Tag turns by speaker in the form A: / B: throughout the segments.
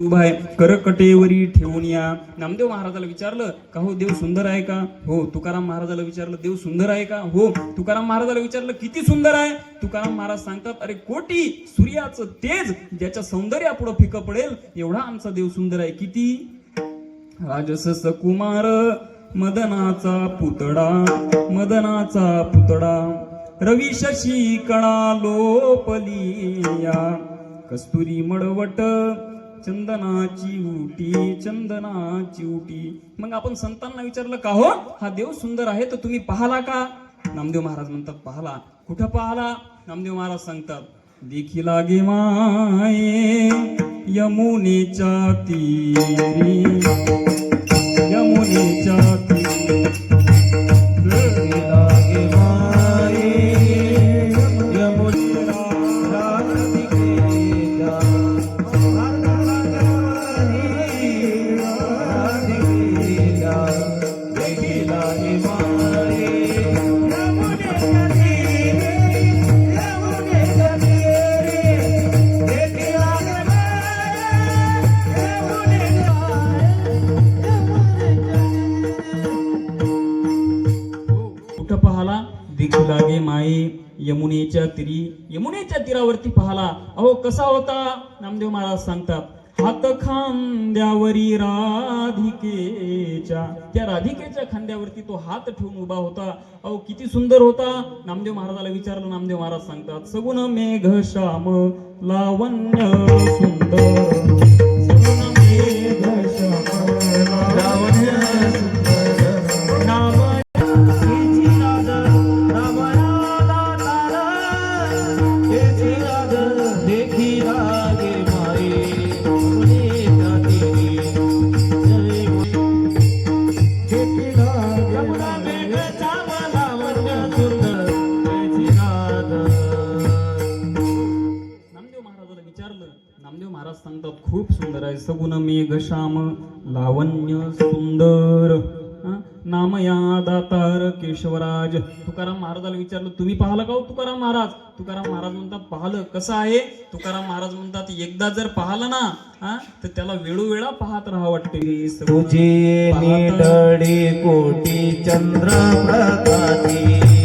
A: उभा करकटेवरी ठेवून या. नामदेव महाराजाला विचारलं का हो देव सुंदर आहे का? हो तुकाराम महाराजाला विचारलं देव सुंदर आहे का? हो. तुकाराम महाराजाला विचारलं किती सुंदर आहे? तुकाराम महाराज सांगतात अरे कोटी सूर्याचं तेज ज्याच्या सौंदर्यापुढं फिकं पडेल एवढा आमचा देव सुंदर आहे. किती? राजस कुमार मदनाचा पुतळा मदनाचा पुतळा रवी शशी कणा लोपलिया कस्तुरी मडवट चंदनाची उटी चंदनाची उटी. मग आपण संतांना विचारलं का हो? हा देव सुंदर आहे तर तुम्ही पाहला का? नामदेव महाराज म्हणतात पाहला. कुठं पाहला? नामदेव महाराज सांगतात देखी लागे माये यमुनेच्या तीरी यमुनेच्या तीरावरती पाहला. अहो कसा होता? नामदेव महाराज सांगतात हात खांद्यावरी राधिकेच्या. त्या राधिकेच्या खांद्यावरती तो हात ठेवून उभा होता. अहो किती सुंदर होता. नामदेव महाराजाला विचारलं नामदेव महाराज सांगतात सगुण मेघ श्याम लावण्य सुंदर सगुण मेघ श्याम पाहिलं कसं आहे? तुकाराम महाराज म्हणतात एकदा जर पाहिलं ना हा तर त्याला वेळोवेळा पाहत राहा वाटते
B: तुझे निडळी कोटी चंद्र प्रकाशी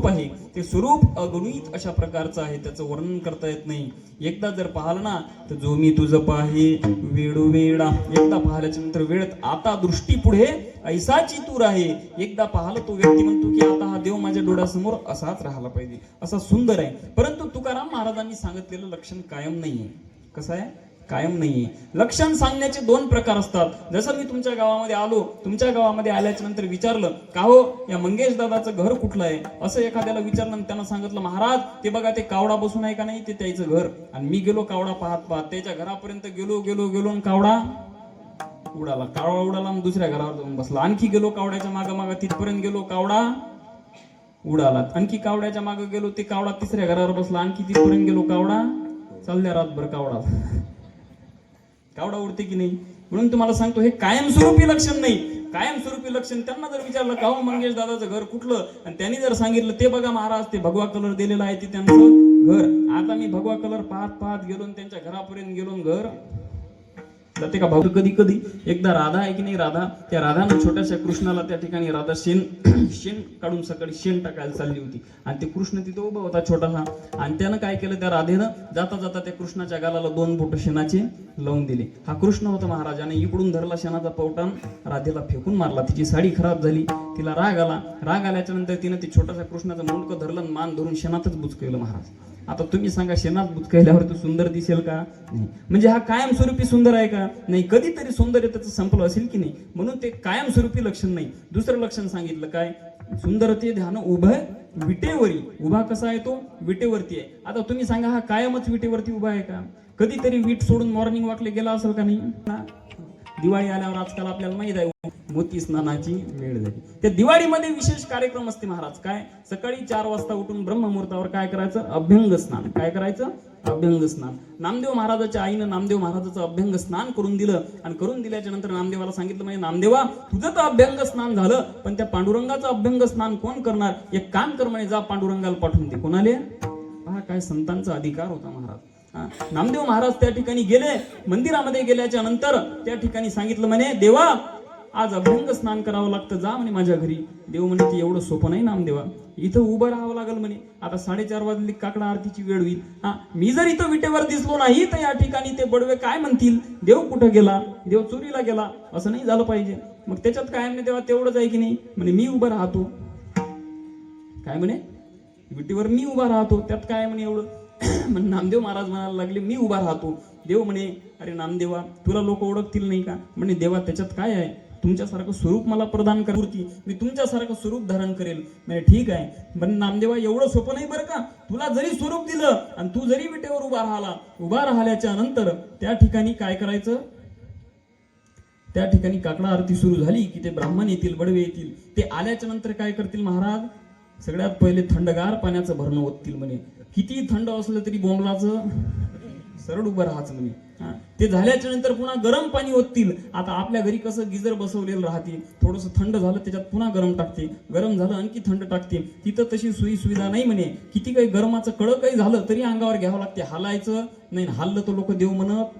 A: स्वरूप आहे. ते स्वरूप अगणित अशा प्रकारचं आहे. त्याचं वर्णन करता येत नाही. एकदा जर पाहिलं ना तर जो मी तुझं पाहे वेळोवेळा एकदा पाहिल्याच्या नंतर वेळत आता दृष्टी पुढे ऐसाची तूर आहे. एकदा पाहिलं तो व्यक्ती म्हणतो की आता हा देव माझ्या डोळ्यासमोर असाच राहिला पाहिजे. असा सुंदर आहे. परंतु तुकाराम महाराजांनी सांगितलेलं लक्षण कायम नाहीये. कसं आहे? कायम नाहीये. लक्षण सांगण्याचे दोन प्रकार असतात. जसं मी तुमच्या गावामध्ये आलो तुमच्या गावामध्ये आल्याच्यानंतर विचारलं का हो या मंगेश दादाचं घर कुठलं आहे? असं एखाद्याला विचारलं आणि त्यांना सांगितलं महाराज ते बघा ते कावडा बसून आहे का नाही? ते त्याचं घर. आणि मी गेलो कावडा पाहत पाहत त्याच्या घरापर्यंत गेलो गेलो गेलो आणि कावडा उडाला. कावडा उडाला आणि दुसऱ्या घरावर जाऊन बसला. आणखी गेलो कावड्याच्या मागं मागं तिथपर्यंत गेलो कावडा उडाला. आणखी कावड्याच्या मागे गेलो ते कावडा तिसऱ्या घरावर बसला. आणखी तिथपर्यंत गेलो कावडा चालल्या रातभर कावडा कावडा उडते की नाही? म्हणून तुम्हाला सांगतो हे कायमस्वरूपी लक्षण नाही. कायमस्वरूपी लक्षण त्यांना जर विचारलं का मंगेश दादाचं घर कुठलं? आणि त्यांनी जर सांगितलं ते बघा महाराज ते भगवा कलर दिलेला आहे ते त्यांचं घर. आता मी भगवा कलर पाहत पाहत गेलो त्यांच्या घरापर्यंत गेलो घर जाते का भाऊ कधी कधी एकदा राधा आहे की नाही राधा त्या राधानं छोट्याशा कृष्णाला त्या ठिकाणी राधा शेण शेण काढून सकाळी शेण टाकायला चालली होती. आणि ते कृष्ण तिथे उभा होता छोटासा. आणि त्यानं काय केलं त्या राधेनं जाता जाता त्या कृष्णाच्या गालाला दोन बोट शेणाचे लावून दिले. हा कृष्ण होता महाराजाने. इकडून धरला शेणाचा पवटान राधेला फेकून मारला. तिची साडी खराब झाली. तिला राग आला. राग आल्याच्यानंतर तिनं ते छोटासा कृष्णाचं मुंडकं धरलं मान धरून शेणातच बुचकवलं महाराज. आता तुम्ही सांगा शेणात बुचकायल्यावर तो सुंदर दिसेल का? नाही. म्हणजे हा कायमस्वरूपी सुंदर आहे का? नाही कधीतरी सौंदर्य त्याचं संपलं असेल की नाही? म्हणून ते कायमस्वरूपी लक्षण नाही. दुसरं लक्षण सांगितलं काय? सुंदर ते ध्यान उभय विटेवरी. उभा कसा आहे तो? विटेवरती आहे. आता तुम्ही सांगा हा कायमच विटेवरती उभा आहे का? कधीतरी वीट सोडून मॉर्निंग वॉकला गेला असेल का नाही? दिवाळी आल्यावर आजकाल आपल्याला माहीत आहे मोती स्नानाची वेळ झाली. त्या दिवाळीमध्ये विशेष कार्यक्रम असते महाराज. काय? सकाळी चार वाजता उठून ब्रह्ममुहूर्तावर काय करायचं? अभ्यंग स्नान. काय करायचं? अभ्यंग स्नान. नामदेव महाराजाच्या आईनं नामदेव महाराजाचं अभ्यंग स्नान करून दिलं आणि करून दिल्याच्या नंतर नामदेवाला सांगितलं म्हणजे नामदेवा तुझं तर अभ्यंग स्नान झालं पण त्या पांडुरंगाचं अभ्यंग स्नान कोण करणार? एक काम कर म्हणे जा पांडुरंगाला पाठवून दे. कोणाले? पहा काय संतांचा अधिकार होता महाराज. नामदेव महाराज त्या ठिकाणी गेले मंदिरामध्ये गेल्याच्यानंतर त्या ठिकाणी सांगितलं म्हणे देवा आज अभंग स्नान करावं लागतं जा म्हणे माझ्या घरी. देव म्हणे ते एवढं सोपं नाही नामदेवा इथं उभं राहावं लागेल म्हणे आता साडेचार वाजली काकडा आरतीची वेळ होईल. हा. मी जर इथं विटेवर दिसलो नाही तर या ठिकाणी ते बडवे काय म्हणतील? देव कुठं गेला? देव चोरीला गेला? असं नाही झालं पाहिजे. मग त्याच्यात काय म्हणे तेव्हा तेवढंच आहे की नाही? म्हणे मी उभं राहतो. काय म्हणे? विटेवर मी उभा राहतो. त्यात काय म्हणे एवढं? नामदेव महाराज म्हणायला लागले मी उभा राहतो. देव म्हणे अरे नामदेवा तुला लोक ओळखतील नाही का? म्हणे देवा त्याच्यात काय आहे? तुमच्यासारखं स्वरूप मला प्रदान करती मी तुमच्यासारखं स्वरूप धारण करेल. म्हणजे ठीक आहे. पण नामदेवा एवढं सोपं नाही बरं का? तुला जरी स्वरूप दिलं आणि तू जरी विटेवर उभा राहिला उभा राहिल्याच्या नंतर त्या ठिकाणी काय करायचं? त्या ठिकाणी काकडा आरती सुरू झाली की ते ब्राह्मण येतील बडवे येतील. ते आल्याच्यानंतर काय करतील महाराज? सगळ्यात पहिले थंडगार पाण्याचं भरणं ओततील म्हणे. किती थंड असलं तरी बोंबलाचं सरळ उभं राहायचं म्हणे हा. ते झाल्याच्यानंतर पुन्हा गरम पाणी ओततील. आता आपल्या घरी कसं गिजर बसवलेलं राहते. थोडंसं थंड झालं त्याच्यात पुन्हा गरम टाकते. गरम झालं आणखी थंड टाकते. तिथं तशी सोयी सुविधा नाही म्हणे. किती काही गरमाचं कळ काही झालं तरी अंगावर घ्यावं लागते. हालायचं नाही. हाललं तर लोक देव म्हणत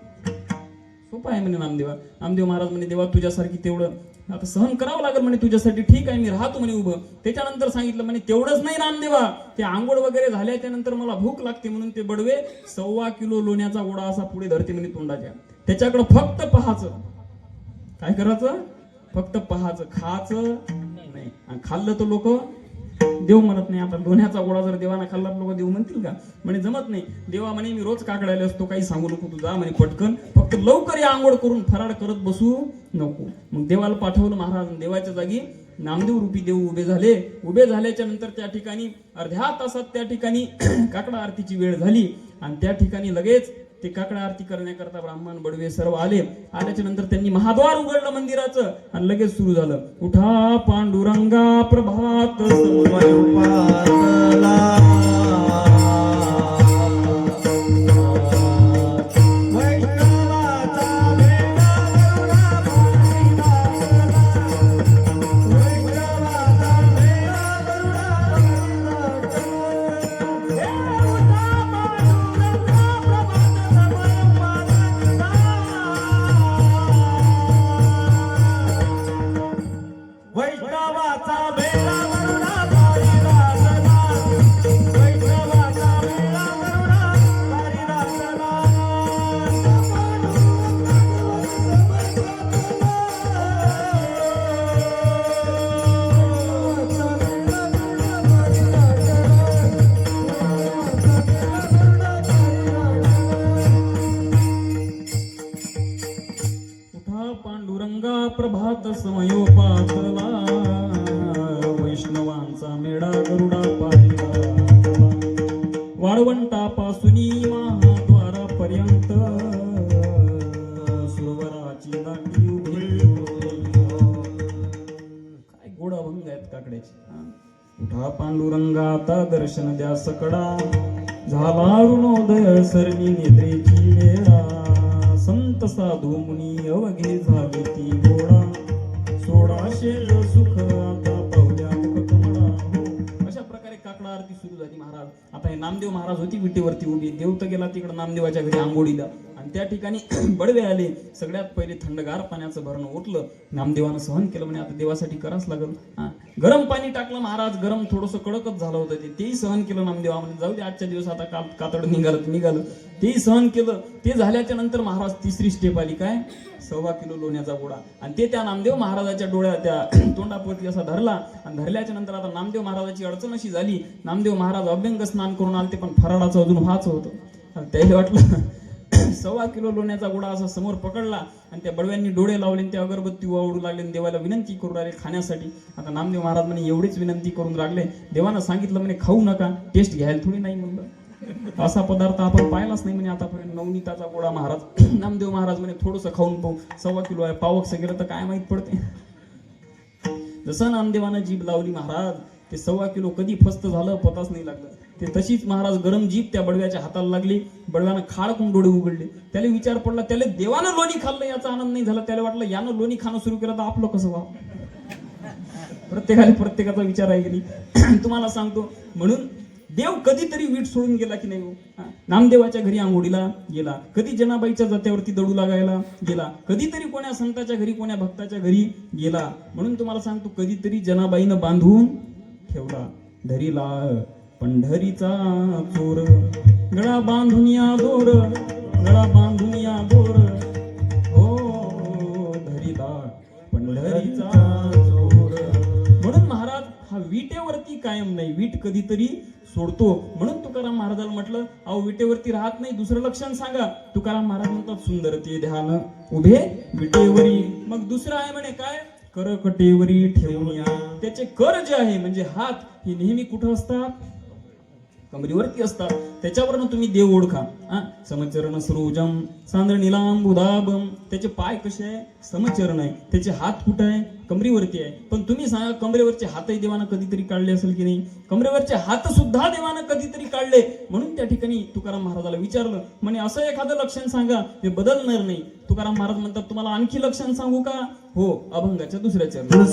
A: सोपं आहे म्हणे नामदेवा. नामदेव महाराज म्हणे देवा तुझ्यासारखी तेवढं आता सहन करावं लागेल म्हणे तुझ्यासाठी. ठीक आहे मी राहतो म्हणे उभं. त्याच्यानंतर सांगितलं म्हणे तेवढंच नाही रामदेवा ते आंघोळ वगैरे झाल्याच्यानंतर मला भूक लागते म्हणून ते बडवे सव्वा किलो लोण्याचा ओढा असा पुढे धरते म्हणे तोंडाच्या. त्याच्याकडं फक्त पहाचं. काय करायचं? फक्त पहाचं. खायचं नाही. आणि खाल्लं तर लोक देव म्हणत नाही आता दोन्याचा गोळा जर देवाना खाल्ला लोक देव म्हणतील का? म्हणे जमत नाही. देवा म्हणे मी रोज काकडायला असतो काही सांगू नको तू जा म्हणे पटकन. फक्त लवकर या आंघोळ करून फराळ करत बसू नको. मग देवाला पाठवलं महाराज देवाच्या जागी नामदेव रूपी देव उभे झाले. उभे झाल्याच्यानंतर त्या ठिकाणी अर्ध्या तासात त्या ठिकाणी काकडा आरतीची वेळ झाली. आणि त्या ठिकाणी लगेच ते काकडा आरती करण्याकरता ब्राह्मण बडवे सर्व आले. आल्याच्यानंतर त्यांनी महाद्वार उघडलं मंदिराचं आणि लगेच सुरू झालं. उठा पांडुरंगा प्रभात
B: पांडुरंगा प्रभात
A: समयोपातला वैष्णवांचा मेळा गरुडा पाहिला. वाळवंटापासून महाद्वारापर्यंत सुरवराची दाटी उभी काय गोड आहेत काकड्याची. उठा पांडुरंगा आता दर्शन द्या सकडा झाला रुणोदय सरणी नेत्रेची साधू मुनी अवघे झाली ती गोळा सोळाशे सुख आता पाहुल्या कमळा अशा प्रकारे काकडा आरती सुरू झाली महाराज. आता हे नामदेव महाराज होती विटेवरती उभी. देवत गेला तिकडे नामदेवाच्या घरी आंघोळीला. आणि त्या ठिकाणी बडवे आले. सगळ्यात पहिले थंडगार पाण्याचं भरणं उठलं नामदेवानं सहन केलं म्हणे आता देवासाठी करावंच लागल. हा. गरम पाणी टाकलं महाराज गरम थोडंसं कडकच झालं होतं ते. तेही सहन केलं नामदेवा म्हणजे जाऊ दे आजच्या दिवस आता का कातड निघालं निघालं. तेही सहन केलं. ते झाल्याच्यानंतर महाराज तिसरी स्टेप आली काय? सव्वा किलो लोण्याचा गोळा आणि ते त्या नामदेव महाराजाच्या डोळ्या त्या तोंडापोती असा धरला. आणि धरल्याच्या नंतर आता नामदेव महाराजाची अडचण अशी झाली. नामदेव महाराज अभ्यंग स्नान करून आले ते पण फराळाचं अजून व्हाच होतं. आणि त्याला वाटलं सव्वा किलो लोण्याचा गोडा असा समोर पकडला आणि त्या बडव्यांनी डोळे लावले आणि अगरबत्ती आवडू लागले आणि देवाला विनंती करू लागले खाण्यासाठी. आता नामदेव महाराज म्हणे एवढीच विनंती करून लागले. देवानं सांगितलं म्हणे खाऊ नका टेस्ट घ्यायला थोडी नाही म्हणलं. असा पदार्थ आपण पाहिलाच नाही म्हणे आतापर्यंत नवनीताचा गोळा महाराज. नामदेव महाराज म्हणे थोडंसं खाऊन पाहू. सव्वा किलो आहे पावक गेलं तर काय माहीत पडते. जसं नामदेवानं जीभ लावली महाराज ते सव्वा किलो कधी फस्त झालं पताच नाही लागलं. ते तशीच महाराज गरम जीभ त्या बडव्याच्या हाताला लागली. बडव्यानं खाडकून डोळे उघडले. त्याला विचार पडला त्याला देवानं लोणी खाल्लं याचा आनंद नाही झाला. त्याला वाटलं यानं लोणी खाणं सुरू केलं तर आपलं कसं व्हावं? प्रत्येकाला प्रत्येकाचा विचार आहे गेली तुम्हाला सांगतो म्हणून देव कधीतरी वीट सोडून गेला की नाही हो? नामदेवाच्या घरी आंघोळीला गेला. कधी जनाबाईच्या जात्यावरती दडू लागायला गेला. कधीतरी कोण्या संताच्या घरी कोण्या भक्ताच्या घरी गेला. म्हणून तुम्हाला सांगतो कधीतरी जनाबाईनं बांधून ठेवला. धरीला. पंढरीचा चोर. गळा बांधून या दोर गळा बांधून या दोर हो धरीला पंढरीचा चोर. म्हणून महाराज हा विटेवरती कायम नाही वीट कधीतरी सोडतो. म्हणून तुकाराम महाराजाला म्हटलं अहो विटेवरती राहत नाही दुसरं लक्षण सांगा. तुकाराम महाराज म्हणतात सुंदर ते ध्यान उभे विटेवरी. मग दुसरं आहे म्हणे काय? करकटेवरी ठेवून त्याचे कर जे आहे म्हणजे हात हे नेहमी कुठं असतात? कमरीवरती असतात. त्याच्यावरनं तुम्ही देव ओळखा. हा? समचरण सरोजम सांद्र निलांबुदाबम त्याचे पाय कसे आहे? समचरण आहे. त्याचे हात कुठं आहे? कमरीवरती आहे. पण तुम्ही सांगा कमरेवरचे हातही देवानं कधीतरी काढले असेल की नाही? कमरेवरचे हात सुद्धा देवानं कधीतरी काढले. म्हणून त्या ठिकाणी तुकाराम महाराजाला विचारलं. म्हणे असं एखादं लक्षण सांगा ते बदलणार नाही. तुकाराम महाराज म्हणतात तुम्हाला आणखी लक्षण सांगू का? हो अभंगाच्या दुसऱ्या चरणी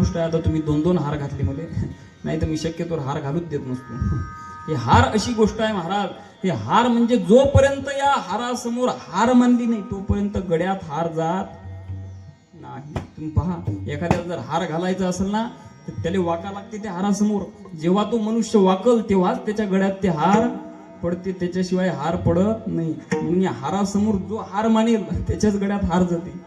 A: गोष्ट आहे आता तुम्ही दोन दोन हार घातले मध्ये नाही तर मी शक्यतो हार घालूच देत नसतो. हे हार अशी गोष्ट आहे महाराज हे हार म्हणजे जोपर्यंत या हारासमोर हार मानली नाही तोपर्यंत गड्यात हार जात नाही. तुम्ही पहा एखाद्याला जर हार घालायचा असेल ना तर त्याला वाका लागते त्या हारासमोर. जेव्हा तो मनुष्य वाकल तेव्हाच त्याच्या गड्यात ते हार पडते त्याच्याशिवाय हार पडत नाही. म्हणून या हारासमोर जो हार मानेल त्याच्याच गड्यात हार जाते.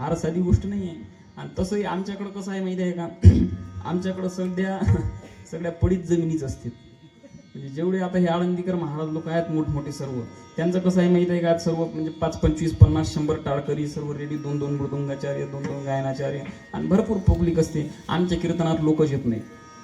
A: हार साधी गोष्ट नाही आहे आणि तसंही आमच्याकडं कसं आहे माहिती आहे का? आमच्याकडं सध्या सगळ्या पडीत जमिनीच असते म्हणजे जेवढे आता हे आळंदीकर महाराज लोक आहेत मोठमोठे सर्व त्यांचं कसं आहे माहिती आहे का? सर्व म्हणजे पाच पंचवीस पन्नास शंभर टाळकरी सर्व रेडी दोन दोन मृदुंगाचार्य दोन दोन गायनाचार्य आणि भरपूर पब्लिक असते. आमच्या कीर्तनात लोकच येत नाही.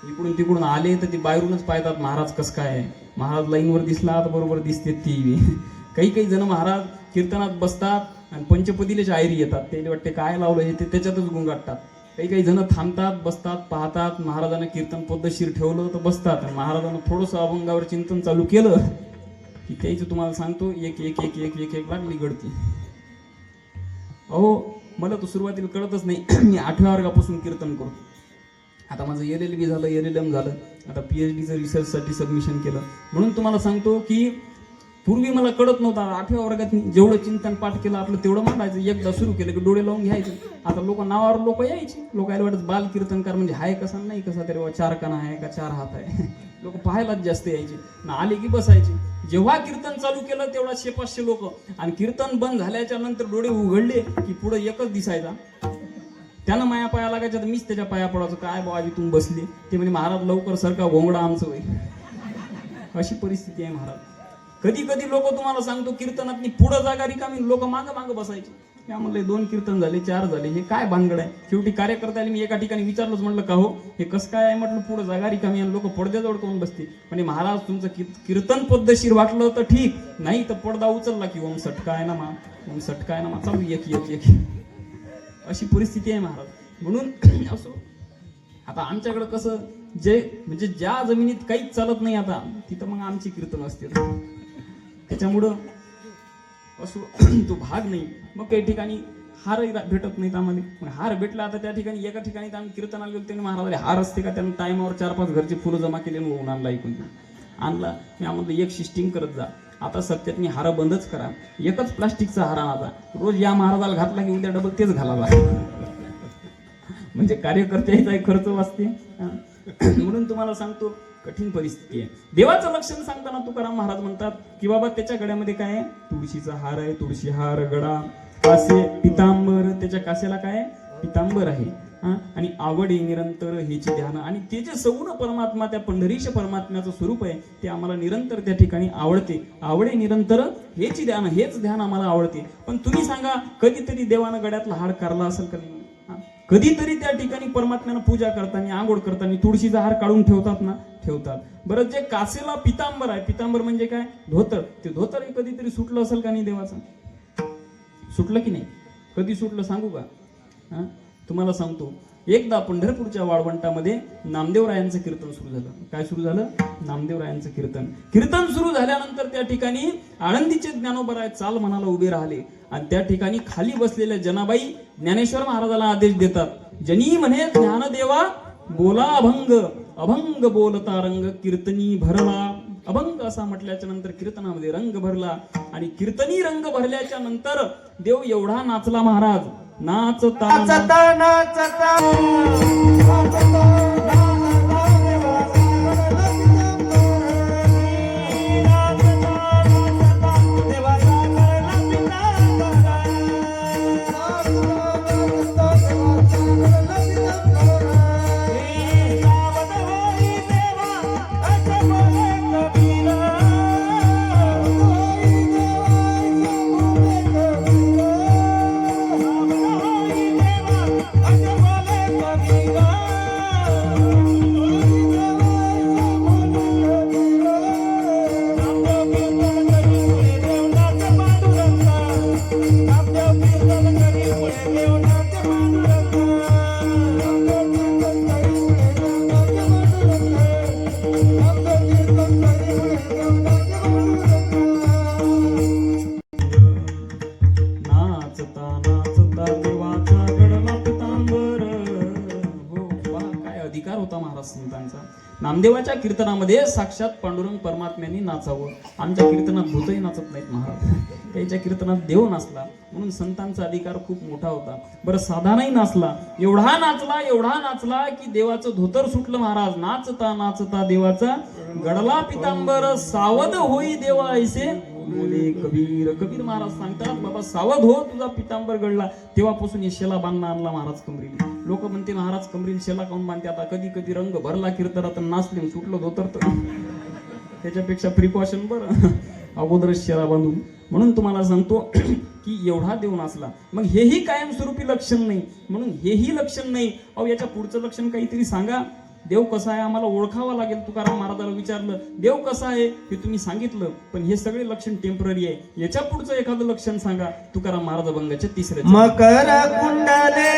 A: इकडून तिकडून आले तर ती बाहेरूनच पाहतात महाराज कसं काय आहे? महाराज लाईनवर दिसला तर बरोबर दिसते ती. काही काही जण महाराज कीर्तनात बसतात आणि पंचपदीलेच आयरी येतात ते वाटते काय लावलं हे ते त्याच्यातच गुंगाटतात काही काही जण थांबतात बसतात पाहतात महाराजांना कीर्तन पद्धतशीर ठेवलं तर बसतात. आणि महाराजांना थोडंसं अभंगावर चिंतन चालू केलं की त्याचं तुम्हाला सांगतो एक एक एक एक एक एक लागली गडती अहो मला तर सुरुवातीला कळतच नाही. मी आठव्या वर्गापासून कीर्तन करतो. आता माझं एल एल बी झालं एल एल एम झालं. आता पी एच डीचं रिसर्चसाठी सबमिशन केलं. म्हणून तुम्हाला सांगतो की पूर्वी मला कळत नव्हतं आठव्या वर्गात जेवढं चिंतन पाठ केलं आपलं तेवढं मांडायचं. एकदा सुरू केलं की डोळे लावून घ्यायचे. आता लोक नावावर लोक यायचे. लोक यायला वाटत बाल कीर्तनकार म्हणजे हाय कसा नाही कसा तरी चार काना आहे का चार हात आहे. लोक पाहायलाच जास्त यायचे. ना आले की बसायचे. जेव्हा कीर्तन चालू केलं तेवढा शेपाचशे लोक. आणि कीर्तन बंद झाल्याच्यानंतर डोळे उघडले की पुढे एकच दिसायचा. त्यानं माया पाया लागायच्या तर मीच त्याच्या पाया पडायचो. काय बाजी तुम्ही बसले? ते म्हणजे महाराज लवकर सरका घोंगडा आमचं होईल. अशी परिस्थिती आहे महाराज. कधी कधी लोक तुम्हाला सांगतो कीर्तनात पुढं जागा रिकामी लोक मागं मागं बसायचे. त्या म्हणले दोन कीर्तन झाले चार झाले हे काय भानगड आहे? शेवटी कार्यकर्त्याला मी एका ठिकाणी विचारलंच म्हटलं का हो? हे कसं काय आहे? म्हटलं पुढं जागा रिकामी आणि लोक पडद्याजवळ कोण बसते. म्हणजे महाराज तुमचं कीर्तन पद्धतशीर वाटलं तर ठीक नाही तर पडदा उचलला की ओम सटका आहे ना मा ओम सटका आहे ना मा चालू एक एक एक. अशी परिस्थिती आहे महाराज. म्हणून असो. आता आमच्याकडं कसं जे म्हणजे ज्या जमिनीत काहीच चालत नाही आता तिथं मग आमची कीर्तन असते त्याच्यामुळं असो तो भाग नाही. मग काही ठिकाणी हारही भेटत नाहीत आम्हाला. मग हार भेटला आता त्या ठिकाणी एका ठिकाणी तर आम्ही कीर्तनाला गेलो त्यांनी महाराजाला हार असते का? त्यानं टायमावर चार पाच घरचे फुलं जमा केले म्हणून आणला ऐकून आणला. मी आम्हाला एक शिस्टिंग करत जा. आता सत्यात मी हार बंदच करा. एकच प्लास्टिकचा हार आणा रोज या महाराजाला घातला की उद्या डबल तेच घालावा. म्हणजे कार्यकर्त्याचाही खर्च वाचते. म्हणून तुम्हाला सांगतो कठीण परिस्थिती आहे. देवाचं लक्षण सांगताना तुकाराम महाराज म्हणतात की बाबा त्याच्या गड्यामध्ये काय आहे? तुळशीचा हार आहे तुळशी हार गडा कासे पितांबर त्याच्या कासेला काय पितांबर आहे. हा? आणि आवड आहे निरंतर हेची ध्यान. आणि ते जे सगुण परमात्मा त्या पंढरीश परमात्म्याचं स्वरूप आहे ते आम्हाला निरंतर त्या ठिकाणी आवडते. आवडे निरंतर हेची ध्यान हेच ध्यान आम्हाला आवडते. पण तुम्ही सांगा कधीतरी देवानं गड्यातला हाड करला असेल का नाही? कधीतरी त्या ठिकाणी परमात्म्यानं पूजा करताना आंघोळ करताना तुळशीचा हार काढून ठेवतात ना ठेवतात. बरं जे कासेला पितांबर आहे पितांबर म्हणजे काय? धोतर. ते धोतर हे कधीतरी सुटलं असेल का नाही देवाचं? सुटलं की नाही? कधी सुटलं सांगू का? हा? तुम्हाला सांगतो. एकदा पंढरपूरच्या वाळवंटामध्ये नामदेवरायांचं कीर्तन सुरू झालं. काय सुरू झालं? नामदेवरायांचं कीर्तन. कीर्तन सुरू झाल्यानंतर त्या ठिकाणी आळंदीचे ज्ञानोबराय चाल मनाला उभे राहिले. आणि त्या ठिकाणी खाली बसलेल्या जनाबाई ज्ञानेश्वर महाराजाला आदेश देतात. जनी म्हणे ज्ञानदेवा बोला अभंग. अभंग बोलता रंग कीर्तनी भरला. अभंग असा म्हटल्याच्या नंतर कीर्तनामध्ये रंग भरला. आणि कीर्तनी रंग भरल्याच्या नंतर देव एवढा नाचला महाराज. नाचता
B: नाचता नाचता
A: आमच्या कीर्तनामध्ये साक्षात पांडुरंग परमात्म्यांनी नाचावं. आमच्या कीर्तनात भूतही नाचत नाहीत महाराज. त्यांच्या कीर्तनात देव नाचला. म्हणून संतांचा अधिकार खूप मोठा होता. बरं साधानाही नाचला. एवढा नाचला एवढा नाचला की देवाचं धोतर सुटलं महाराज. नाचता नाचता देवाचा गडला पितांबर. सावध होई देवा ऐसे बोले कबीर. कबीर महाराज सांगतात बाबा सावध हो तुझा पितांबर गडला. तेव्हापासून हे शेला बांधणं आणला महाराज कमरील लोक म्हणते महाराज कमरील शेला काऊन बांधते? आता कधी कधी रंग भरला किरतरा तर नाचले सुटलं धोतर तर त्याच्यापेक्षा प्रिकॉशन बरं. अगोदरच शेला बांधून. म्हणून तुम्हाला सांगतो की एवढा देव नाचला. मग हेही कायमस्वरूपी लक्षण नाही. म्हणून हेही लक्षण नाही. अहो याच्या पुढचं लक्षण काहीतरी सांगा. देव कसा आहे आम्हाला ओळखावा लागेल तुकाराम महाराजाला विचारलं देव कसा आहे? हे तुम्ही सांगितलं पण हे सगळे लक्षण टेंपररी आहे. याच्या पुढचं एखादं लक्षण सांगा तुकाराम महाराज भंगाच्या तिसऱ्या
B: मकर कुंडले